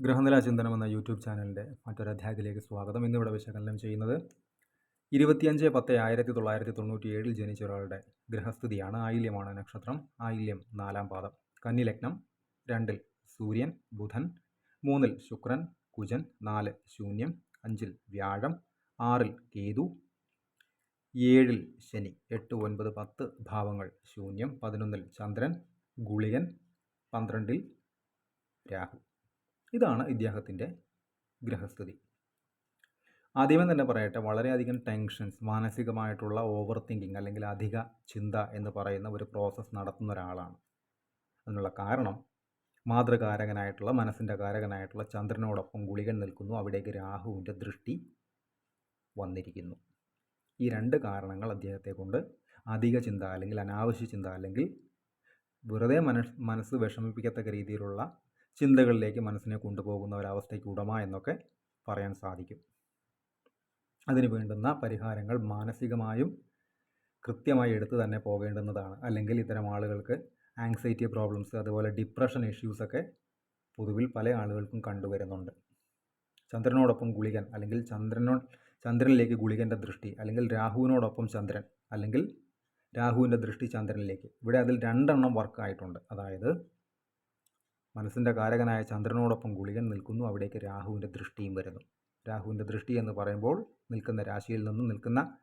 ഗ്രഹനില ചിന്തനം എന്ന യൂട്യൂബ് ചാനലിന്റെ മറ്റൊരു അധ്യായത്തിലേക്ക് സ്വാഗതം. ഇന്നിവിടെ വിശകലനം ചെയ്യുന്നത് ഇരുപത്തിയഞ്ച് പത്ത് ആയിരത്തി തൊള്ളായിരത്തി തൊണ്ണൂറ്റി ഏഴിൽ ജനിച്ച ഒരാളുടെ ഗ്രഹസ്ഥിതിയാണ് ആയില്യമാണ് നക്ഷത്രം. ആയില്യം നാലാം പാദം. കന്നിലഗ്നം രണ്ടിൽ സൂര്യൻ ബുധൻ മൂന്നിൽ ശുക്രൻ കുജൻ നാല് ശൂന്യം അഞ്ചിൽ വ്യാഴം ആറിൽ കേതു ഏഴിൽ ശനി എട്ട് ഒൻപത് പത്ത് ഭാവങ്ങൾ ശൂന്യം പതിനൊന്നിൽ ചന്ദ്രൻ ഗുളികൻ പന്ത്രണ്ടിൽ രാഹു. ഇതാണ് ഇദ്ദേഹത്തിന്റെ ഗ്രഹസ്ഥിതി. ആദ്യമേ തന്നെ പറയട്ടെ വളരെയധികം ടെൻഷൻസ് മാനസികമായിട്ടുള്ള ഓവർ തിങ്കിങ് അല്ലെങ്കിൽ അധിക ചിന്ത എന്ന് പറയുന്ന ഒരു പ്രോസസ്സ് നടത്തുന്ന ഒരാളാണ്. അതിനുള്ള കാരണം മാതൃകാരകനായിട്ടുള്ള മനസ്സിന്റെ കാരകനായിട്ടുള്ള ചന്ദ്രനോടൊപ്പം ഗുളികൻ നിൽക്കുന്നു. അവിടേക്ക് രാഹുവിന്റെ ദൃഷ്ടി വന്നിരിക്കുന്നു. ഈ രണ്ട് കാരണങ്ങൾ അദ്ദേഹത്തെ കൊണ്ട് അധിക ചിന്ത അല്ലെങ്കിൽ അനാവശ്യ ചിന്ത അല്ലെങ്കിൽ വെറുതെ മനസ് മനസ്സ് വിഷമിപ്പിക്കത്തക്ക രീതിയിലുള്ള ചിന്തകളിലേക്ക് മനസ്സിനെ കൊണ്ടുപോകുന്ന ഒരവസ്ഥയ്ക്ക് ഉടമ എന്നൊക്കെ പറയാൻ സാധിക്കും. അതിന് വേണ്ടുന്ന പരിഹാരങ്ങൾ മാനസികമായും കൃത്യമായി എടുത്തു തന്നെ പോകേണ്ടുന്നതാണ്. അല്ലെങ്കിൽ ഇത്തരം ആളുകൾക്ക് ആങ്സൈറ്റി പ്രോബ്ലംസ് അതുപോലെ ഡിപ്രഷൻ ഇഷ്യൂസൊക്കെ പൊതുവിൽ പല ആളുകൾക്കും കണ്ടുവരുന്നുണ്ട്. ചന്ദ്രനോടൊപ്പം ഗുളികൻ അല്ലെങ്കിൽ ചന്ദ്രനോ ചന്ദ്രനിലേക്ക് ഗുളികന്റെ ദൃഷ്ടി അല്ലെങ്കിൽ രാഹുവിനോടൊപ്പം ചന്ദ്രൻ അല്ലെങ്കിൽ രാഹുവിന്റെ ദൃഷ്ടി ചന്ദ്രനിലേക്ക്. ഇവിടെ അതിൽ രണ്ടെണ്ണം വർക്കായിട്ടുണ്ട് അതായത് മനസ്സിന്റെ കാരകനായ ചന്ദ്രനോടൊപ്പം ഗുളികൻ നിൽക്കുന്നു. അവിടേക്ക് രാഹുവിന്റെ ദൃഷ്ടിയും വരുന്നു. രാഹുവിന്റെ ദൃഷ്ടി എന്ന് പറയുമ്പോൾ നിൽക്കുന്ന രാശിയിൽ നിന്നും നിൽക്കുന്ന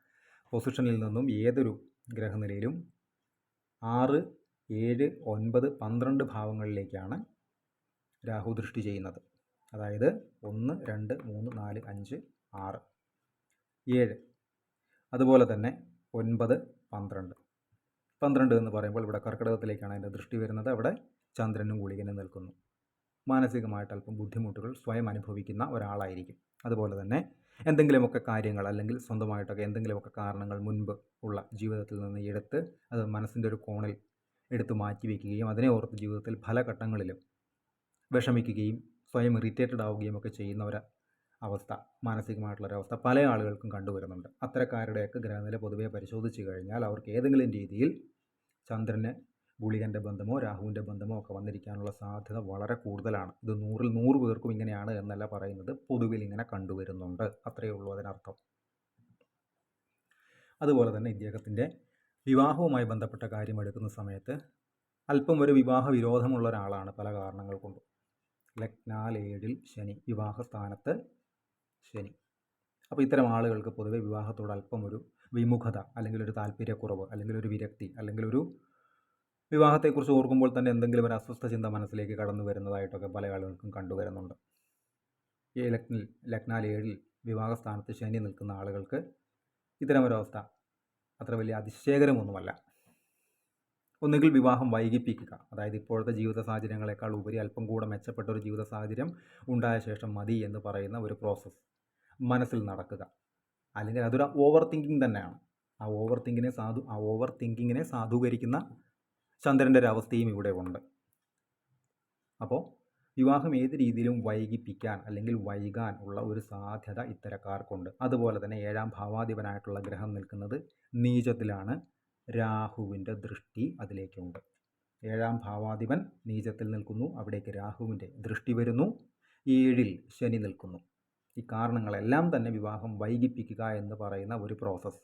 പൊസിഷനിൽ നിന്നും ഏതൊരു ഗ്രഹനിലയിലും ആറ് ഏഴ് ഒൻപത് പന്ത്രണ്ട് ഭാവങ്ങളിലേക്കാണ് രാഹു ദൃഷ്ടി ചെയ്യുന്നത്. അതായത് ഒന്ന് രണ്ട് മൂന്ന് നാല് അഞ്ച് ആറ് ഏഴ്. അതുപോലെ തന്നെ ഒൻപത് പന്ത്രണ്ട്. പന്ത്രണ്ട് എന്ന് പറയുമ്പോൾ ഇവിടെ കർക്കിടകത്തിലേക്കാണ് അതിന്റെ ദൃഷ്ടി വരുന്നത്. അവിടെ ചന്ദ്രനും ഗുളികനും നിൽക്കുന്നു. മാനസികമായിട്ട് അല്പം ബുദ്ധിമുട്ടുകൾ സ്വയം അനുഭവിക്കുന്ന ഒരാളായിരിക്കും. അതുപോലെ തന്നെ എന്തെങ്കിലുമൊക്കെ കാര്യങ്ങൾ അല്ലെങ്കിൽ സ്വന്തമായിട്ടൊക്കെ എന്തെങ്കിലുമൊക്കെ കാരണങ്ങൾ മുൻപ് ഉള്ള ജീവിതത്തിൽ നിന്ന് എടുത്ത് അത് മനസ്സിന്റെ ഒരു കോണിൽ എടുത്തു മാറ്റി വയ്ക്കുകയും അതിനെ ഓർത്ത് ജീവിതത്തിൽ പല ഘട്ടങ്ങളിലും വിഷമിക്കുകയും സ്വയം ഇറിറ്റേറ്റഡ് ആവുകയും ഒക്കെ ചെയ്യുന്ന ഒരു അവസ്ഥ മാനസികമായിട്ടുള്ളൊരവസ്ഥ പല ആളുകൾക്കും കണ്ടുവരുന്നുണ്ട് അത്തരക്കാരുടെയൊക്കെ ഗ്രഹനില പൊതുവെ പരിശോധിച്ച് കഴിഞ്ഞാൽ അവർക്ക് ഏതെങ്കിലും രീതിയിൽ ചന്ദ്രന് ഗുളികന്റെ ബന്ധമോ രാഹുവിന്റെ ബന്ധമോ ഒക്കെ വന്നിരിക്കാനുള്ള സാധ്യത വളരെ കൂടുതലാണ്. ഇത് നൂറിൽ നൂറ് പേർക്കും ഇങ്ങനെയാണ് എന്നല്ല പറയുന്നത്. പൊതുവിൽ ഇങ്ങനെ കണ്ടുവരുന്നുണ്ട്. അത്രയേ ഉള്ളൂ അതിനർത്ഥം. അതുപോലെ തന്നെ ഇദ്ദേഹത്തിന്റെ വിവാഹവുമായി ബന്ധപ്പെട്ട കാര്യം എടുക്കുന്ന സമയത്ത് അല്പം ഒരു വിവാഹ വിരോധമുള്ള ഒരാളാണ് പല കാരണങ്ങൾ കൊണ്ടും. ലഗ്നാലേഴിൽ ശനി വിവാഹ സ്ഥാനത്ത് ശനി. അപ്പോൾ ഇത്തരം ആളുകൾക്ക് പൊതുവെ വിവാഹത്തോട് അല്പം ഒരു വിമുഖത അല്ലെങ്കിൽ ഒരു താല്പര്യക്കുറവ് അല്ലെങ്കിൽ ഒരു വിരക്തി അല്ലെങ്കിൽ ഒരു വിവാഹത്തെക്കുറിച്ച് ഓർക്കുമ്പോൾ തന്നെ എന്തെങ്കിലും ഒരു അസ്വസ്ഥ ചിന്ത മനസ്സിലേക്ക് കടന്നു വരുന്നതായിട്ടൊക്കെ പല ആളുകൾക്കും കണ്ടുവരുന്നുണ്ട് ഈ ലഗ്നിൽ ലഗ്നാൽ ഏഴിൽ വിവാഹ സ്ഥാനത്ത് ശനി നിൽക്കുന്ന ആളുകൾക്ക് ഇത്തരമൊരവസ്ഥ അത്ര വലിയ അതിശയകരമൊന്നുമല്ല. ഒന്നുകിൽ വിവാഹം വൈകിപ്പിക്കുക അതായത് ഇപ്പോഴത്തെ ജീവിത സാഹചര്യങ്ങളെക്കാൾ ഉപരി അല്പം കൂടെ മെച്ചപ്പെട്ട ഒരു ജീവിത സാഹചര്യം ഉണ്ടായ ശേഷം മതി എന്ന് പറയുന്ന ഒരു പ്രോസസ്സ് മനസ്സിൽ നടക്കുക. അല്ലെങ്കിൽ അതൊരു ഓവർ തിങ്കിങ് തന്നെയാണ്. ആ ഓവർ തിങ്കിനെ സാധു ആ ഓവർ തിങ്കിങ്ങിനെ സാധൂകരിക്കുന്ന ചന്ദ്രന്റെ ഒരു അവസ്ഥയും ഇവിടെ ഉണ്ട്. അപ്പോൾ വിവാഹം ഏത് രീതിയിലും വൈകിപ്പിക്കാൻ അല്ലെങ്കിൽ വൈകാൻ ഉള്ള ഒരു സാധ്യത ഇത്തരക്കാർക്കുണ്ട്. അതുപോലെ തന്നെ ഏഴാം ഭാവാധിപനായിട്ടുള്ള ഗ്രഹം നിൽക്കുന്നത് നീചത്തിലാണ്. രാഹുവിന്റെ ദൃഷ്ടി അതിലേക്കുണ്ട്. ഏഴാം ഭാവാധിപൻ നീചത്തിൽ നിൽക്കുന്നു. അവിടേക്ക് രാഹുവിന്റെ ദൃഷ്ടി വരുന്നു. ഏഴിൽ ശനി നിൽക്കുന്നു. ഈ കാരണങ്ങളെല്ലാം തന്നെ വിവാഹം വൈകിപ്പിക്കുക എന്ന് പറയുന്ന ഒരു പ്രോസസ്സ്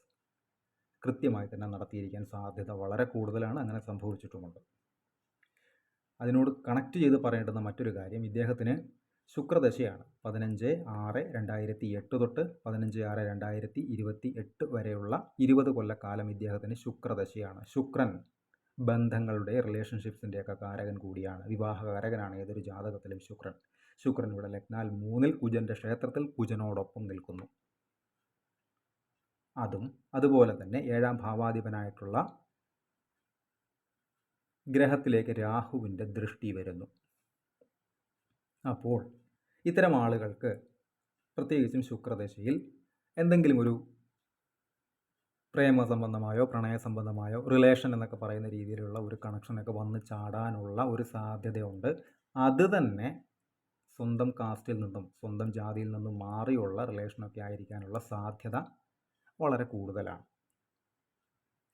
കൃത്യമായി തന്നെ നടത്തിയിരിക്കാൻ സാധ്യത വളരെ കൂടുതലാണ് അങ്ങനെ സംഭവിച്ചിട്ടുമുണ്ട്. അതിനോട് കണക്ട് ചെയ്ത് പറയേണ്ടുന്ന മറ്റൊരു കാര്യം ഇദ്ദേഹത്തിന് ശുക്രദശയാണ്. പതിനഞ്ച് ആറ് രണ്ടായിരത്തി എട്ട് തൊട്ട് പതിനഞ്ച് ആറ് രണ്ടായിരത്തി ഇരുപത്തി എട്ട് വരെയുള്ള ഇരുപത് കൊല്ലക്കാലം ഇദ്ദേഹത്തിന് ശുക്രദശയാണ്. ശുക്രൻ ബന്ധങ്ങളുടെ റിലേഷൻഷിപ്സിന്റെയൊക്കെ കാരകൻ കൂടിയാണ്. വിവാഹകാരകനാണ് ഏതൊരു ജാതകത്തിലും ശുക്രൻ. ശുക്രൻ ഇവിടെ ലഗ്നാൽ മൂന്നിൽ കുജന്റെ ക്ഷേത്രത്തിൽ കുജനോടൊപ്പം നിൽക്കുന്നു. അതും അതുപോലെ തന്നെ ഏഴാം ഭാവാധിപനായിട്ടുള്ള ഗ്രഹത്തിലേക്ക് രാഹുവിന്റെ ദൃഷ്ടി വരുന്നു. അപ്പോൾ ഇത്തരം ആളുകൾക്ക് പ്രത്യേകിച്ചും ശുക്രദശയിൽ എന്തെങ്കിലും ഒരു പ്രേമ സംബന്ധമായോ പ്രണയ സംബന്ധമായോ റിലേഷൻ എന്നൊക്കെ പറയുന്ന രീതിയിലുള്ള ഒരു കണക്ഷനൊക്കെ വന്ന് ചാടാനുള്ള ഒരു സാധ്യതയുണ്ട്. അത് തന്നെ സ്വന്തം കാസ്റ്റിൽ നിന്നും സ്വന്തം ജാതിയിൽ നിന്നും മാറിയുള്ള റിലേഷനൊക്കെ ആയിരിക്കാനുള്ള സാധ്യത വളരെ കൂടുതലാണ്.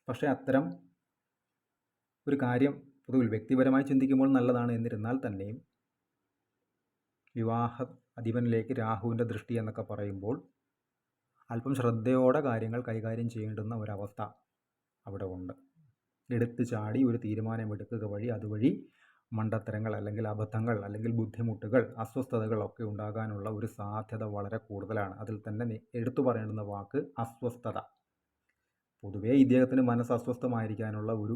പക്ഷേ അത്തരം ഒരു കാര്യം പൊതുവിൽ വ്യക്തിപരമായി ചിന്തിക്കുമ്പോൾ നല്ലതാണ് എന്നിരുന്നാൽ തന്നെയും വിവാഹ അധിപനിലേക്ക് രാഹുവിന്റെ ദൃഷ്ടി എന്നൊക്കെ പറയുമ്പോൾ അല്പം ശ്രദ്ധയോടെ കാര്യങ്ങൾ കൈകാര്യം ചെയ്യേണ്ടുന്ന ഒരവസ്ഥ അവിടെ ഉണ്ട്. എടുത്തു ചാടി ഒരു തീരുമാനമെടുക്കുക വഴി അതുവഴി മണ്ടത്തരങ്ങൾ അല്ലെങ്കിൽ അബദ്ധങ്ങൾ അല്ലെങ്കിൽ ബുദ്ധിമുട്ടുകൾ അസ്വസ്ഥതകളൊക്കെ ഉണ്ടാകാനുള്ള ഒരു സാധ്യത വളരെ കൂടുതലാണ്. അതിൽ തന്നെ എടുത്തു പറയേണ്ടുന്ന വാക്ക് അസ്വസ്ഥത. പൊതുവേ ഇദ്ദേഹത്തിന് മനസ്സ് അസ്വസ്ഥമായിരിക്കാനുള്ള ഒരു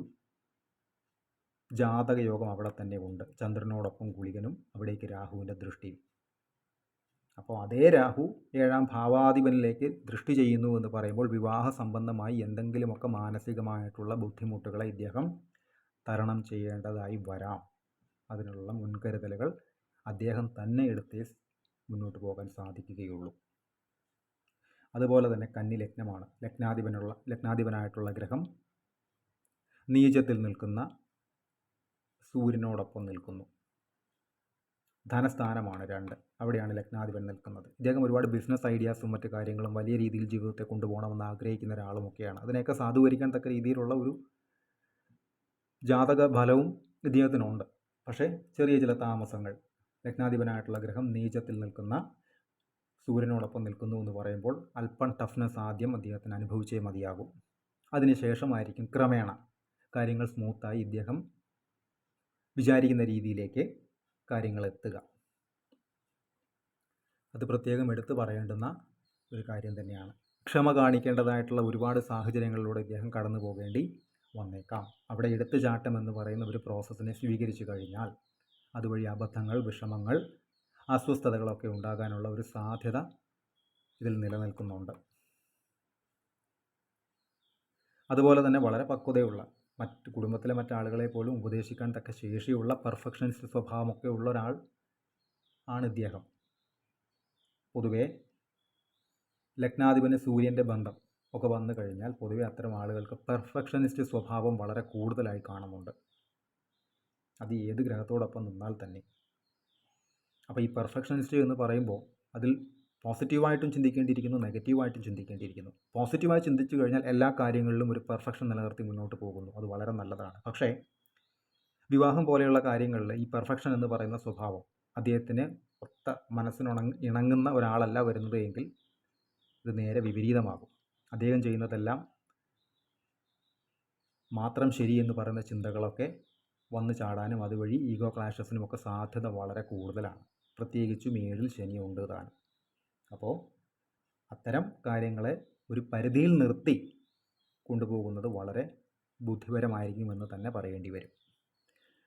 ജാതക യോഗം അവിടെ തന്നെ ഉണ്ട്. ചന്ദ്രനോടൊപ്പം ഗുളികനും അവിടേക്ക് രാഹുവിന്റെ ദൃഷ്ടിയും. അപ്പോൾ അതേ രാഹു ഏഴാം ഭാവാധിപനിലേക്ക് ദൃഷ്ടി ചെയ്യുന്നു എന്ന് പറയുമ്പോൾ വിവാഹ സംബന്ധമായി എന്തെങ്കിലുമൊക്കെ മാനസികമായിട്ടുള്ള ബുദ്ധിമുട്ടുകളെ ഇദ്ദേഹം തരണം ചെയ്യേണ്ടതായി വരാം. അതിനുള്ള മുൻകരുതലുകൾ അദ്ദേഹം തന്നെ എടുത്തേ മുന്നോട്ട് പോകാൻ സാധിക്കുകയുള്ളൂ. അതുപോലെ തന്നെ കന്നി ലഗ്നമാണ്. ലഗ്നാധിപനുള്ള ലഗ്നാധിപനായിട്ടുള്ള ഗ്രഹം നീചത്തിൽ നിൽക്കുന്ന സൂര്യനോടൊപ്പം നിൽക്കുന്നു. ധനസ്ഥാനമാണ് രണ്ട്. അവിടെയാണ് ലഗ്നാധിപൻ നിൽക്കുന്നത്. ഇദ്ദേഹം ഒരുപാട് ബിസിനസ് ഐഡിയാസും മറ്റ് കാര്യങ്ങളും വലിയ രീതിയിൽ ജീവിതത്തെ കൊണ്ടുപോകണമെന്ന് ആഗ്രഹിക്കുന്ന ഒരാളുമൊക്കെയാണ് അതിനെയൊക്കെ സാധൂകരിക്കാൻ തക്ക രീതിയിലുള്ള ഒരു ജാതക ഫലവും ഇദ്ദേഹത്തിനുണ്ട്. പക്ഷേ ചെറിയ ചില താമസങ്ങൾ. ലഗ്നാധിപനായിട്ടുള്ള ഗ്രഹം നീചത്തിൽ നിൽക്കുന്ന സൂര്യനോടൊപ്പം നിൽക്കുന്നു എന്ന് പറയുമ്പോൾ അല്പം ടഫ്നെസ് ആദ്യം അദ്ദേഹത്തിന് അനുഭവിച്ചേ മതിയാകും. അതിനുശേഷമായിരിക്കും ക്രമേണ കാര്യങ്ങൾ സ്മൂത്തായി ഇദ്ദേഹം വിചാരിക്കുന്ന രീതിയിലേക്ക് കാര്യങ്ങൾ എത്തുക. അത് പ്രത്യേകം എടുത്തു പറയേണ്ടുന്ന ഒരു കാര്യം തന്നെയാണ്. ക്ഷമ കാണിക്കേണ്ടതായിട്ടുള്ള ഒരുപാട് സാഹചര്യങ്ങളിലൂടെ ഇദ്ദേഹം കടന്നു പോകേണ്ടി വന്നേക്കാം. അവിടെ എടുത്തുചാട്ടം എന്ന് പറയുന്ന ഒരു പ്രോസസ്സിനെ സ്വീകരിച്ചു കഴിഞ്ഞാൽ അതുവഴി അബദ്ധങ്ങൾ വിഷമങ്ങൾ അസ്വസ്ഥതകളൊക്കെ ഉണ്ടാകാനുള്ള ഒരു സാധ്യത ഇതിൽ നിലനിൽക്കുന്നുണ്ട്. അതുപോലെ തന്നെ വളരെ പക്വതയുള്ള മറ്റ് കുടുംബത്തിലെ മറ്റാളുകളെ പോലും ഉപദേശിക്കാൻ തക്ക ശേഷിയുള്ള പെർഫെക്ഷനിസ്റ്റ് സ്വഭാവമൊക്കെ ഉള്ള ഒരാൾ ആണ് ഇദ്ദേഹം. പൊതുവേ ലഗ്നാധിപന് സൂര്യന്റെ ബന്ധം ഒക്കെ വന്നു കഴിഞ്ഞാൽ പൊതുവെ അത്തരം ആളുകൾക്ക് പെർഫെക്ഷനിസ്റ്റ് സ്വഭാവം വളരെ കൂടുതലായി കാണുന്നുണ്ട്. അത് ഏത് ഗ്രഹത്തോടൊപ്പം നിന്നാൽ തന്നെ. അപ്പോൾ ഈ പെർഫെക്ഷനിസ്റ്റ് എന്ന് പറയുമ്പോൾ അതിൽ പോസിറ്റീവായിട്ടും ചിന്തിക്കേണ്ടിയിരിക്കുന്നു നെഗറ്റീവായിട്ടും ചിന്തിക്കേണ്ടിയിരിക്കുന്നു. പോസിറ്റീവായി ചിന്തിച്ചു കഴിഞ്ഞാൽ എല്ലാ കാര്യങ്ങളിലും ഒരു പെർഫെക്ഷൻ നിലനിർത്തി മുന്നോട്ട് പോകുന്നു. അത് വളരെ നല്ലതാണ്. പക്ഷേ വിവാഹം പോലെയുള്ള കാര്യങ്ങളിൽ ഈ പെർഫെക്ഷൻ എന്ന് പറയുന്ന സ്വഭാവം അദ്ദേഹത്തിന് ഒത്ത മനസ്സിനുണങ് ഇണങ്ങുന്ന ഒരാളല്ല വരുന്നത് എങ്കിൽ ഇത് നേരെ വിപരീതമാകും. അദ്ദേഹം ചെയ്യുന്നതെല്ലാം മാത്രം ശരി എന്ന് പറയുന്ന ചിന്തകളൊക്കെ വന്നു ചാടാനും അതുവഴി ഈഗോ ക്ലാഷസിനും ഒക്കെ സാധ്യത വളരെ കൂടുതലാണ്. പ്രത്യേകിച്ചും ഏഴിൽ ശനി താനും. അപ്പോൾ അത്തരം കാര്യങ്ങളെ ഒരു പരിധിയിൽ നിർത്തി കൊണ്ടുപോകുന്നത് വളരെ ബുദ്ധിപരമായിരിക്കുമെന്ന് തന്നെ പറയേണ്ടി വരും.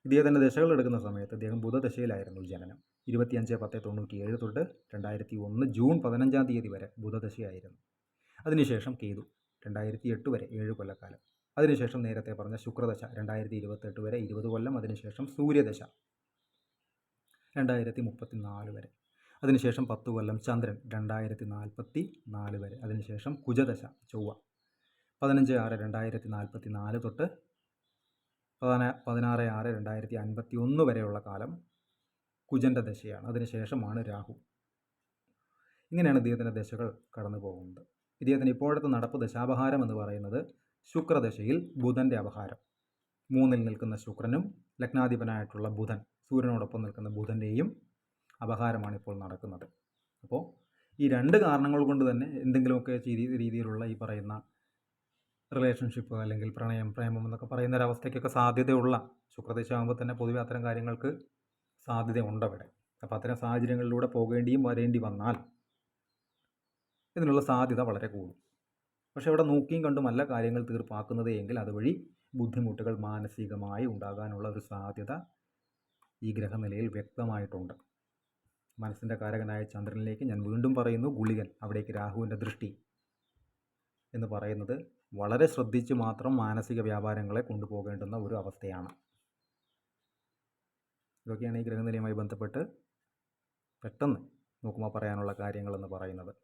ഇദ്ദേഹത്തിന്റെ ദശകൾ എടുക്കുന്ന സമയത്ത് അദ്ദേഹം ബുധദശയിലായിരുന്നു ജനനം. ഇരുപത്തിയഞ്ച് പത്ത് തൊണ്ണൂറ്റി ഏഴ് തൊട്ട് രണ്ടായിരത്തി ഒന്ന് ജൂൺ പതിനഞ്ചാം തീയതി വരെ ബുധദശയായിരുന്നു. അതിനുശേഷം കേതു രണ്ടായിരത്തി എട്ട് വരെ ഏഴ് കൊല്ലക്കാലം. അതിനുശേഷം നേരത്തെ പറഞ്ഞ ശുക്രദശ രണ്ടായിരത്തി ഇരുപത്തെട്ട് വരെ ഇരുപത് കൊല്ലം അതിനുശേഷം സൂര്യദശ രണ്ടായിരത്തി മുപ്പത്തി നാല് വരെ. അതിനുശേഷം പത്ത് കൊല്ലം ചന്ദ്രൻ രണ്ടായിരത്തി നാൽപ്പത്തി നാല് വരെ. അതിനുശേഷം കുജദശ ചൊവ്വ. പതിനഞ്ച് ആറ് രണ്ടായിരത്തി നാൽപ്പത്തി നാല് തൊട്ട് പതിന പതിനാറ് ആറ് രണ്ടായിരത്തി അൻപത്തി ഒന്ന് വരെയുള്ള കാലം കുജന്റെ ദശയാണ്. അതിനുശേഷമാണ് രാഹു. ഇങ്ങനെയാണ് ദീപത്തിന്റെ ദശകൾ കടന്നു പോകുന്നത് ഇദ്ദേഹത്തിന് ഇപ്പോഴത്തെ നടപ്പ് ദശാപഹാരം എന്ന് പറയുന്നത് ശുക്രദശയിൽ ബുധന്റെ അപഹാരം. മൂന്നിൽ നിൽക്കുന്ന ശുക്രനും ലഗ്നാധിപനായിട്ടുള്ള ബുധൻ സൂര്യനോടൊപ്പം നിൽക്കുന്ന ബുധന്റെയും അപഹാരമാണ് ഇപ്പോൾ നടക്കുന്നത്. അപ്പോൾ ഈ രണ്ട് കാരണങ്ങൾ കൊണ്ട് തന്നെ എന്തെങ്കിലുമൊക്കെ രീതി രീതിയിലുള്ള ഈ പറയുന്ന റിലേഷൻഷിപ്പ് അല്ലെങ്കിൽ പ്രണയം പ്രേമം എന്നൊക്കെ പറയുന്ന ഒരവസ്ഥയ്ക്കൊക്കെ സാധ്യതയുള്ള ശുക്രദശ ആകുമ്പോൾ തന്നെ പൊതുവെ അത്തരം കാര്യങ്ങൾക്ക് സാധ്യതയുണ്ട് അവിടെ. അപ്പോൾ അത്തരം സാഹചര്യങ്ങളിലൂടെ പോകേണ്ടിയും വരേണ്ടി വന്നാൽ ഇതിനുള്ള സാധ്യത വളരെ കൂടും. പക്ഷേ അവിടെ നോക്കിയും കണ്ടുമല്ല കാര്യങ്ങൾ തീർപ്പാക്കുന്നത് എങ്കിൽ അതുവഴി ബുദ്ധിമുട്ടുകൾ മാനസികമായി ഉണ്ടാകാനുള്ള ഒരു സാധ്യത ഈ ഗ്രഹനിലയിൽ വ്യക്തമായിട്ടുണ്ട്. മനസ്സിന്റെ കാരകനായ ചന്ദ്രനിലേക്ക് ഞാൻ വീണ്ടും പറയുന്നു ഗുളികൻ അവിടേക്ക് രാഹുവിന്റെ ദൃഷ്ടി എന്ന് പറയുന്നത് വളരെ ശ്രദ്ധിച്ച് മാത്രം മാനസിക വ്യാപാരങ്ങളെ കൊണ്ടുപോകേണ്ടുന്ന ഒരു അവസ്ഥയാണ്. ഇതൊക്കെയാണ് ഈ ഗ്രഹനിലയുമായി ബന്ധപ്പെട്ട് പെട്ടെന്ന് നോക്കുമ്പോൾ പറയാനുള്ള കാര്യങ്ങളെന്ന് പറയുന്നത്.